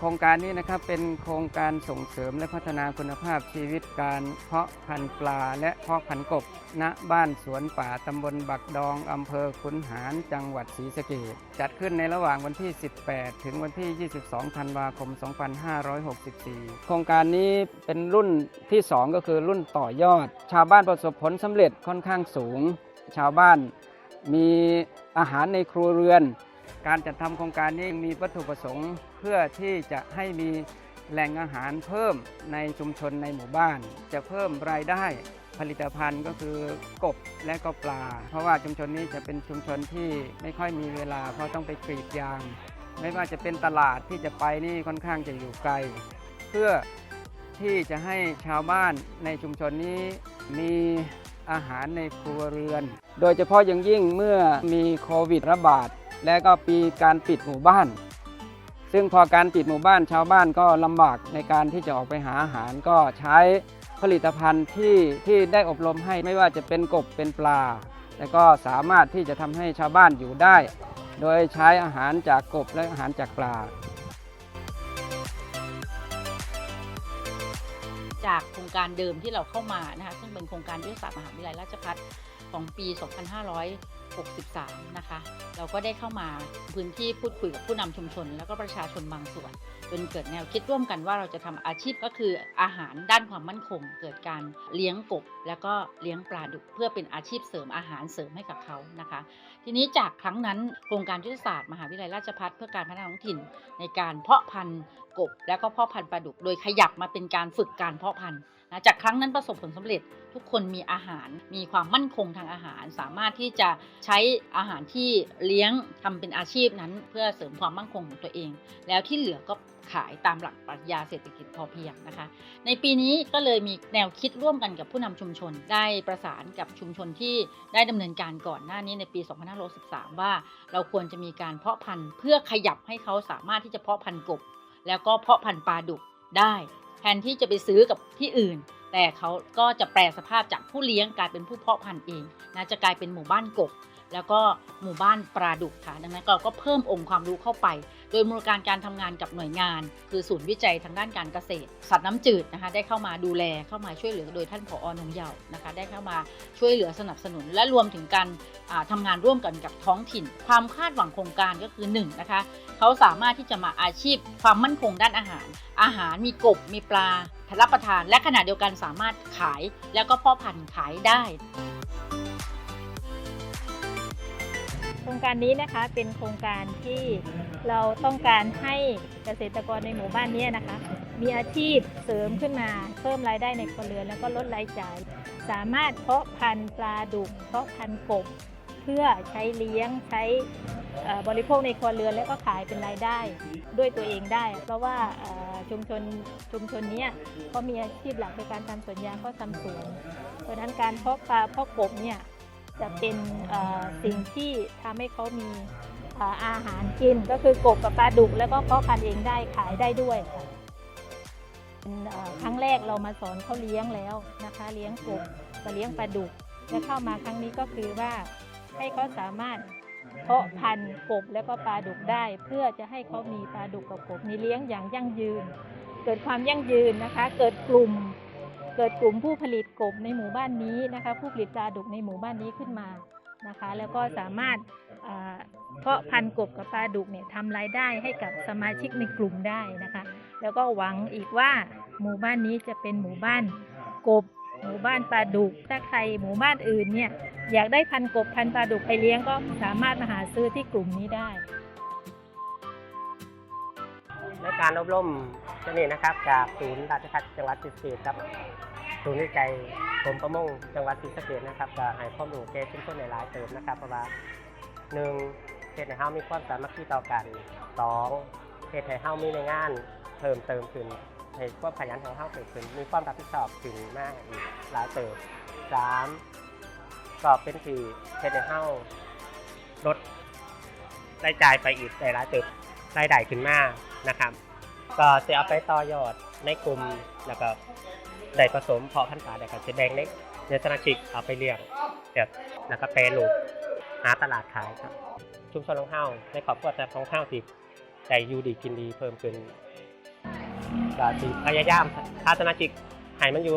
โครงการนี้นะครับเป็นโครงการส่งเสริมและพัฒนาคุณภาพชีวิตการเพาะพันธุ์ปลาและเพาะพันธุ์กบ ณ บ้านสวนป่าตำบลบักดองอำเภอขุนหารจังหวัดศรีสะเกษจัดขึ้นในระหว่างวันที่ 18 ถึงวันที่ 22 ธันวาคม 2564 โครงการนี้เป็นรุ่นที่ 2 ก็คือรุ่นต่อยอด ชาวบ้านประสบผลสำเร็จค่อนข้างสูง ชาวบ้านมีอาหารในครัวเรือน การจัดทำโครงการนี้มีวัตถุประสงค์เพื่อที่จะให้มีแหล่งอาหารเพิ่มในชุมชนในหมู่บ้าน จะเพิ่มรายได้ผลิตภัณฑ์ก็คือกบและก็ปลา เพราะว่าชุมชนนี้จะเป็นชุมชนที่ไม่ค่อยมีเวลา เพราะต้องไปกรีดยาง ไม่ว่าจะเป็นตลาดที่จะไปนี่ค่อนข้างจะอยู่ไกล เพื่อที่จะให้ชาวบ้านในชุมชนนี้มีอาหารในครัวเรือน โดยเฉพาะอย่างยิ่งเมื่อมีโควิดระบาด และก็ปีการปิดหมู่บ้าน ซึ่งพอการปิดหมู่บ้านชาวบ้านก็ลำบากในการที่จะออกไปหาอาหารก็ใช้ผลิตภัณฑ์ที่ที่ได้อบรมให้ไม่ว่าจะเป็นกบเป็นปลา และก็สามารถที่จะทำให้ชาวบ้านอยู่ได้ โดยใช้อาหารจากกบและอาหารจากปลา จากโครงการเดิมที่เราเข้ามานะคะซึ่งเป็นโครงการยุทธศาสตร์มหาวิทยาลัยราชภัฏของปี 63 นะคะ เราก็ได้เข้ามาพื้นที่พูดคุยกับผู้นำชุมชน แล้วก็ประชาชนบางส่วน จนเกิดแนวคิดร่วมกันว่าเราจะทำอาชีพก็คืออาหารด้านความมั่นคง เกิดการเลี้ยงกบ แล้วก็เลี้ยงปลาดุกเพื่อเป็นอาชีพเสริมอาหารเสริมให้กับเขานะคะ ทีนี้จากครั้งนั้นโครงการยุทธศาสตร์มหาวิทยาลัยราชภัฏเพื่อการพัฒนาท้องถิ่น ในการเพาะพันธุ์ กบ และก็เพาะพันธุ์ปลาดุก โดยขยับมาเป็นการฝึกการเพาะพันธุ์นะจากครั้งนั้นประสบผลสำเร็จทุกคนมีอาหารมีความมั่นคงทางอาหาร สามารถที่จะใช้อาหารที่เลี้ยงทำเป็นอาชีพนั้น เพื่อเสริมความมั่นคงของตัวเอง แล้วที่เหลือก็ขายตามหลักปรัชญาเศรษฐกิจพอเพียงนะคะ ในปีนี้ก็เลยมีแนวคิดร่วมกันกับผู้นำชุมชน ได้ประสานกับชุมชนที่ได้ดำเนินการก่อนหน้านี้ในปี 2513 ว่าเราควรจะมีการเพาะพันธุ์เพื่อขยับให้เขาสามารถที่จะเพาะพันธุ์กบ แล้วก็เพาะพันธุ์ปลาดุกได้ แทนที่จะไปซื้อกับที่อื่น แต่เขาก็จะแปลสภาพจากผู้เลี้ยงกลายเป็นผู้เพาะพันธุ์เองนะจะกลายเป็นหมู่บ้านกบ แล้วก็หมู่บ้านปลาดุกค่ะ ดังนั้นเราก็เพิ่มองค์ความรู้เข้าไป โดยมูลการการทำงานกับหน่วยงาน คือศูนย์วิจัยทางด้านการเกษตร สัตว์น้ำจืดนะคะ ได้เข้ามาดูแลเข้ามาช่วยเหลือ โดยท่านผออนงเยาวนะคะ ได้เข้ามาช่วยเหลือสนับสนุน และรวมถึงการอ่าทำงานร่วมกันกับท้องถิ่น ความคาดหวังโครงการก็คือ1นงนะคะเขาสามารถที่จะมาอาชีพความมั่นคงด้านอาหาร อาหารมีกบมีปลารับประทาน และขณะเดียวกันสามารถขายแล้วก็พ่อพันธุ์ขายได้ รงการนี้นะคะเป็นโครงการที่เราต้องการให้เกษตรกรในหมู่บ้านนี้นะคะ มีอาชีพเสริมขึ้นมาเพิ่มรายได้ในครัวเรือนแล้วก็ลดรายจ่าย สามารถเพาะพันธุ์ปลาดุกเพาะพันธุ์กบ เพื่อใช้เลี้ยงใช้บริโภคในครัวเรือนแล้วก็ขายเป็นรายได้ด้วยตัวเองได้ เพราะว่าชุมชนชุมชนนี้ยก็มีอาชีพหลักในการทำสวนยางก็ทำสวนเพราะฉะนั้นการเพาะปลาเพาะกบเนี่ย จะเป็นสิ่งที่ทำให้เขามีอาหารกินก็คือกบกับปลาดุก แล้วก็เพาะพันธุ์เองได้ขายได้ด้วยค่ะครั้งแรกเรามาสอนเขาเลี้ยงแล้วนะคะ เลี้ยงกบกับเลี้ยงปลาดุก และเข้ามาครั้งนี้ก็คือว่าให้เขาสามารถเพาะพันธุ์กบแล้วก็ปลาดุกได้ เพื่อจะให้เขามีปลาดุกกับกบนี้เลี้ยงอย่างยั่งยืน เกิดความยั่งยืนนะคะ เกิดกลุ่ม เกิดกลุ่มผู้ผลิตกบในหมู่บ้านนี้นะคะ ผู้ผลิตปลาดุกในหมู่บ้านนี้ขึ้นมานะคะ แล้วก็สามารถเพาะพันธุ์กบกับปลาดุกเนี่ยทำรายได้ให้กับสมาชิกในกลุ่มได้นะคะ แล้วก็หวังอีกว่าหมู่บ้านนี้จะเป็นหมู่บ้านกบ หมู่บ้านปลาดุก ถ้าใครหมู่บ้านอื่นเนี่ยอยากได้พันกบพันปลาดุกไปเลี้ยงก็สามารถมาหาซื้อที่กลุ่มนี้ได้ ในการอบรมเจะนี่นะครับ จากศูนย์ราชพัฒจังหวัดศรีสะเกษครับศูนย์วิจัยกรมประมงจังหวัดศรีสะเกษนะครับจะให้ความรู้แก่ชุมชนในหลายเติมนะครับ เพราะว่าหนึ่งเฮ็ดให้เฮามีความสามัคคีต่อกันสองเฮ็ดให้เฮามีในงานเพิ่มเติมขึ้นให้ความขยันของเฮาเกิดขึ้นมีความรับผิดชอบขึ้นมากอีกหลายเติมสามก็เป็นที่เฮ็ดให้เฮาลดรายจ่ายไปอีกหลายๆเติบ รายได้ขึ้นมานะครับ ก็จะเอาไปต่อยอดในกลุ่มแล้วก็ได้ผสมเพาะพันธุ์ปลาได้ก็จะแบ่งในในสมาชิกเอาไปเลี้ยงแบบแล้วก็แปรรูปหาตลาดขายครับ ชุมชนของเฮาในครอบครัวแต่ของเฮาที่ได้อยู่ดีกินดีเพิ่มขึ้นก็สิพยายามพัฒนาจิกให้มันอยู่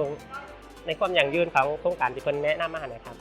ในความยั่งยืนของโครงการที่เพิ่นแนะนำมาให้นะครับ